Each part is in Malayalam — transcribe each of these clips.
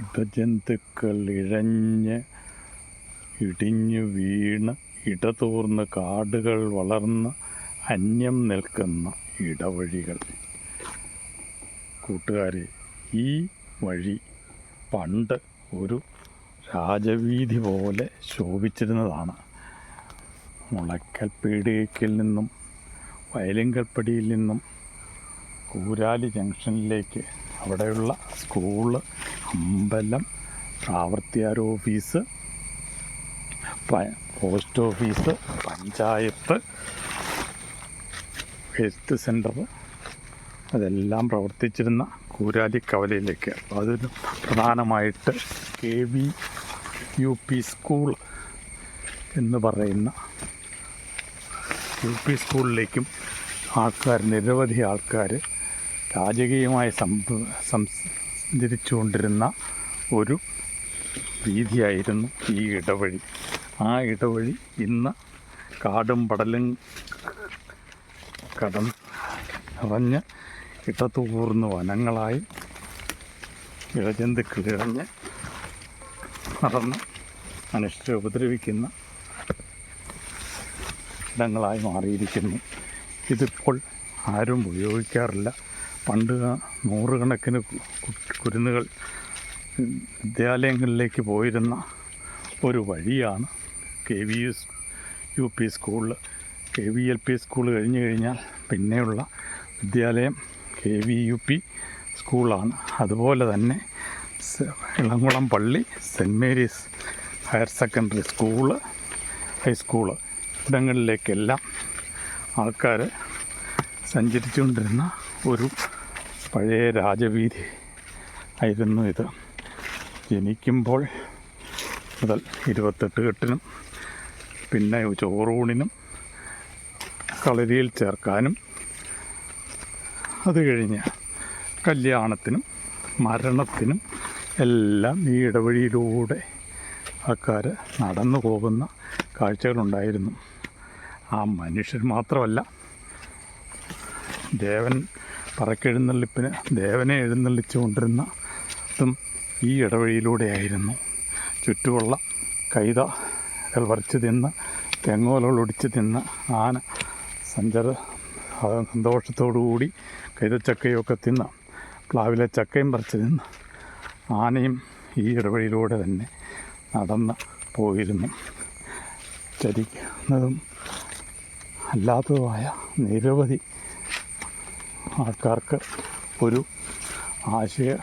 ഇടജന്തുക്കൾ ഇഴഞ്ഞ് ഇടിഞ്ഞു വീണ് ഇടതൂർന്ന് കാടുകൾ വളർന്ന് അന്യം നിൽക്കുന്ന ഇടവഴികൾ. കൂട്ടുകാരെ ഈ വഴി പണ്ട് ഒരു രാജവീഥി പോലെ ശോഭിച്ചിരുന്നതാണ്. മുളയ്ക്കൽ പീടികയ്ക്കിൽ നിന്നും വയലിങ്കൽപ്പടിയിൽ നിന്നും കൂരാലി ജംഗ്ഷനിലേക്ക് അവിടെയുള്ള സ്കൂൾ അമ്പലം പ്രാവർത്തിയാർ office post office panchayat health centre അതെല്ലാം പ്രവർത്തിച്ചിരുന്ന കൂരാലി കവലയിലേക്ക്. അതിന് പ്രധാനമായിട്ട് K V U P school എന്ന് പറയുന്ന യു പി സ്കൂളിലേക്കും ആൾക്കാർ നിരവധി ആൾക്കാർ രാജകീയമായി സഞ്ചരിച്ചുകൊണ്ടിരുന്ന ഒരു വീതിയായിരുന്നു ഈ ഇടവഴി. ആ ഇടവഴി ഇന്ന് കാടും പടലും കടം നിറഞ്ഞ് ഇട്ടത്തുകൂർന്ന് വനങ്ങളായി ഇഴജന്തുക്കൾ ഇഴഞ്ഞ് നടന്ന് മനുഷ്യരെ ഉപദ്രവിക്കുന്ന ഇടങ്ങളായി മാറിയിരിക്കുന്നു. ഇതിപ്പോൾ ആരും ഉപയോഗിക്കാറില്ല. പണ്ട് നൂറുകണക്കിന് കുരുന്നുകൾ വിദ്യാലയങ്ങളിലേക്ക് പോയിരുന്ന ഒരു വഴിയാണ് K V S U P സ്കൂളിൽ. K V L P school കഴിഞ്ഞു കഴിഞ്ഞാൽ പിന്നെയുള്ള വിദ്യാലയം കെ വി യു പി സ്കൂളാണ്. അതുപോലെ തന്നെ ഇളംകുളം പള്ളി Saint Mary's higher secondary school high school ഇടങ്ങളിലേക്കെല്ലാം ആൾക്കാർ സഞ്ചരിച്ചുകൊണ്ടിരുന്ന ഒരു പഴയ രാജവീതി ആയിരുന്നു ഇത്. ജനിക്കുമ്പോൾ മുതൽ ഇരുപത്തെട്ട് കെട്ടിനും പിന്നെ ചോറൂണിനും കളരിയിൽ ചേർക്കാനും അത് കഴിഞ്ഞ് കല്യാണത്തിനും മരണത്തിനും എല്ലാം ഈ ഇടവഴിയിലൂടെ ആൾക്കാർ നടന്നു പോകുന്ന കാഴ്ചകളുണ്ടായിരുന്നു. ആ മനുഷ്യർ മാത്രമല്ല ദേവൻ പറക്കെഴുന്നള്ളിപ്പിന് ദേവനെ എഴുന്നള്ളിച്ചു കൊണ്ടിരുന്ന അതും ഈ ഇടവഴിയിലൂടെയായിരുന്നു. ചുറ്റുമുള്ള കൈത പറിച്ച് തിന്ന് തെങ്ങോലകൾ ഒടിച്ച് തിന്ന് ആന സഞ്ചാര സന്തോഷത്തോടുകൂടി കൈതച്ചക്കയൊക്കെ തിന്ന് പ്ലാവിലെ ചക്കയും പറിച്ച് തിന്ന് ആനയും ഈ ഇടവഴിയിലൂടെ തന്നെ നടന്ന് പോയിരുന്നു. ചരിക്കുന്നതും അല്ലാത്തതുമായ നിരവധി ആൾക്കാർക്ക് ഒരു ആശയ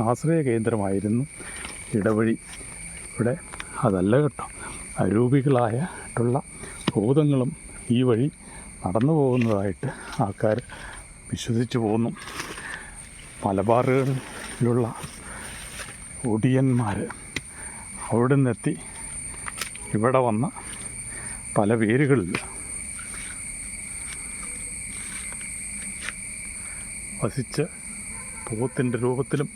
ആശ്രയ കേന്ദ്രമായിരുന്നു ഇടവഴി. ഇവിടെ അതല്ല കേട്ടോ. അരൂപികളായിട്ടുള്ള ഭൂതങ്ങളും ഈ വഴി നടന്നു പോകുന്നതായിട്ട് ആൾക്കാർ വിശ്വസിച്ചു പോകുന്നു മലബാറുകളിലുള്ള ഒടിയന്മാർ അവിടെ നിന്നെത്തി ഇവിടെ വന്ന പല പേരുകളിൽ വസിച്ച് പോത്തിന്റെ രൂപത്തിലും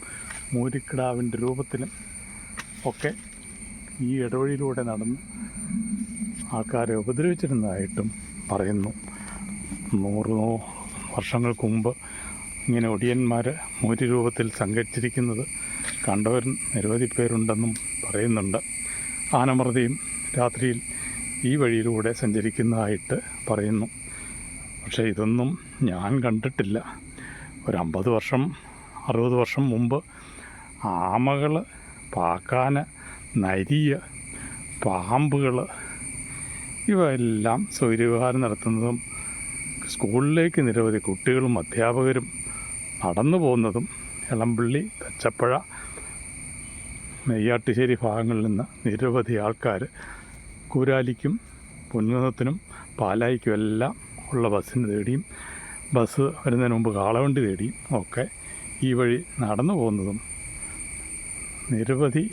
മൂരിക്കിടാവിന്റെ രൂപത്തിലും ഒക്കെ ഈ ഇടവഴിയിലൂടെ നടന്ന് ആൾക്കാരെ ഉപദ്രവിച്ചിരുന്നതായിട്ടും പറയുന്നു. നൂറ് വർഷങ്ങൾക്ക് മുമ്പ് ഇങ്ങനെ ഒടിയന്മാർ മൂരി രൂപത്തിൽ സംഘടിച്ചിരിക്കുന്നത് കണ്ടവർ നിരവധി പേരുണ്ടെന്നും പറയുന്നുണ്ട്. ആനമൃതിയും രാത്രിയിൽ ഈ വഴിയിലൂടെ സഞ്ചരിക്കുന്നതായിട്ട് പറയുന്നു. പക്ഷേ ഇതൊന്നും ഞാൻ കണ്ടിട്ടില്ല. ഒരു അമ്പത് വർഷം അറുപത് വർഷം മുമ്പ് ആമകൾ പാക്കാന നരിയ പാമ്പുകൾ ഇവയെല്ലാം സൗകര്യവിഹാരം നടത്തുന്നതും സ്കൂളിലേക്ക് നിരവധി കുട്ടികളും അധ്യാപകരും നടന്നു പോകുന്നതും ഇളമ്പള്ളി തച്ചപ്പഴ നെയ്യാട്ടുശ്ശേരി ഭാഗങ്ങളിൽ നിന്ന് നിരവധി ആൾക്കാർ കൂരാലിക്കും പൊൻകുന്നത്തിനും പാലായിക്കും എല്ലാം ഉള്ള ബസ്സിന് തേടിയും ബസ് വരുന്നതിന് മുമ്പ് കാളവണ്ടി തേടിയും ഒക്കെ ഈ വഴി നടന്നു പോകുന്നതും നിരവധി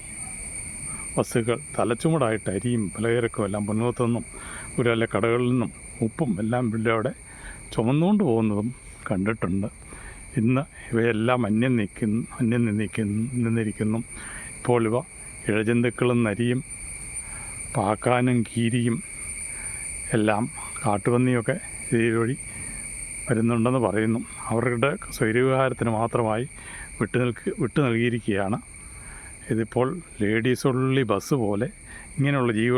ബസ്സുകൾ തലച്ചുമടായിട്ട് അരിയും പലചരക്കും എല്ലാം മുന്നോട്ടെന്നും ഒരു അല്ല കടകളിൽ നിന്നും ഉപ്പും എല്ലാം അവിടെ ചുമന്നുകൊണ്ട് പോകുന്നതും കണ്ടിട്ടുണ്ട്. ഇന്ന് ഇവയെല്ലാം അന്യം നിൽക്കുന്നു അന്യം നിന്നിരിക്കുന്നു നിന്നിരിക്കുന്നു. ഇപ്പോൾ ഇവ ഇഴജന്തുക്കളും നരിയും പാക്കാനും കീരിയും എല്ലാം കാട്ടുപന്നിയൊക്കെ ഈ വഴി വരുന്നുണ്ടെന്ന് പറയുന്നു. അവരുടെ സ്വൈര്യവിഹാരത്തിന് മാത്രമായി വിട്ടു നിൽക്ക് വിട്ടു നൽകിയിരിക്കുകയാണ്. ഇതിപ്പോൾ ലേഡീസ് ഉള്ളി ബസ് പോലെ ഇങ്ങനെയുള്ള ജീവ